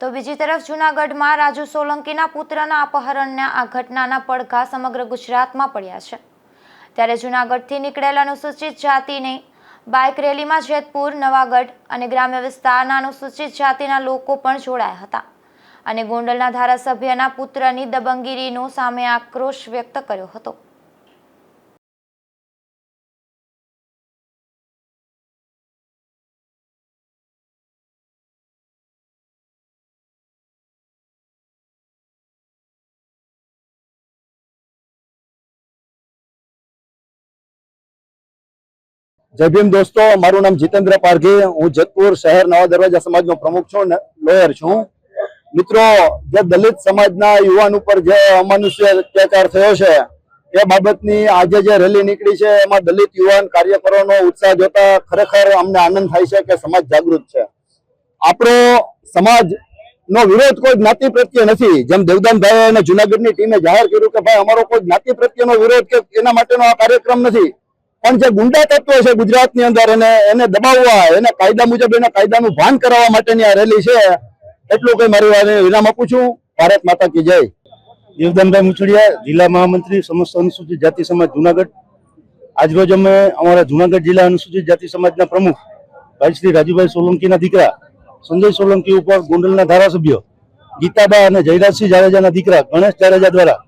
તો બીજી તરફ જૂનાગઢમાં રાજુ સોલંકીના પુત્રના અપહરણના આ ઘટનાના પડઘા સમગ્ર ગુજરાતમાં પડ્યા છે. ત્યારે જૂનાગઢથી નીકળેલ અનુસૂચિત જાતિની બાઇક રેલીમાં જેતપુર, નવાગઢ અને ગ્રામ્ય વિસ્તારના અનુસૂચિત જાતિના લોકો પણ જોડાયા હતા અને ગોંડલના ધારાસભ્યના પુત્રની દબંગીરીનો સામે આક્રોશ વ્યક્ત કર્યો હતો. જય ભીમ દોસ્તો, મારું નામ જીતેન્દ્ર પારઘી. હું જેતપુર શહેર નવા દરવાજા સમાજનો પ્રમુખ છું ને લોયર છું. મિત્રો, જે દલિત સમાજના યુવાન ઉપર જે અમાનુષ્ય અત્યાચાર થયો છે, એ બાબતની આજે જે રેલી નીકળી છે, એમાં દલિત યુવાન કાર્યકરોનો ઉત્સાહ જોતા ખરેખર અમને આનંદ થાય છે કે સમાજ જાગૃત છે. આપણો સમાજ નો વિરોધ કોઈ જ્ઞાતિ પ્રત્યે નથી. જેમ દેવદાનભાઈ અને જુનાગઢની ટીમે જાહેર કર્યું કે ભાઈ, અમારો કોઈ જ્ઞાતિ પ્રત્યેનો વિરોધ કે એના માટેનો આ કાર્યક્રમ નથી. પણ જે ગુંડા તત્વો છે ગુજરાતની અંદર અને એને દબાવવા, એને કાયદા મુજબ એને કાયદાનું ભાન કરાવવા માટેની આ રેલી છે, એટલું કઈ મારી વાત વિરામ આપું છું. ભારત માતા કી જય. દેવદાનભાઈ મુછડિયા, જિલ્લા મહામંત્રી સમસ્ત અનુસૂચિત જાતિ સમાજ જુનાગઢ. આજરોજ અમે અમારા જુનાગઢ જિલ્લા અનુસૂચિત જાતિ સમાજના પ્રમુખ ભાઈ શ્રી રાજુભાઈ સોલંકીના દીકરા, સંજય સોલંકી ઉપર ગોંડલના ધારાસભ્ય, ગીતાબા અને જયરાજસિંહ જાડેજાના દીકરા ગણેશ જાડેજા દ્વારા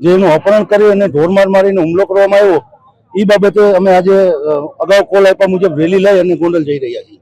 જે એનું અપહરણ કરી અને ઢોરમાર મારીને હુમલો કરવામાં આવ્યો એ બાબતે અમે આજે અગાઉ કોલ આપ્યા મુજબ રેલી લઈ અને ગોંડલ જઈ રહ્યા છીએ.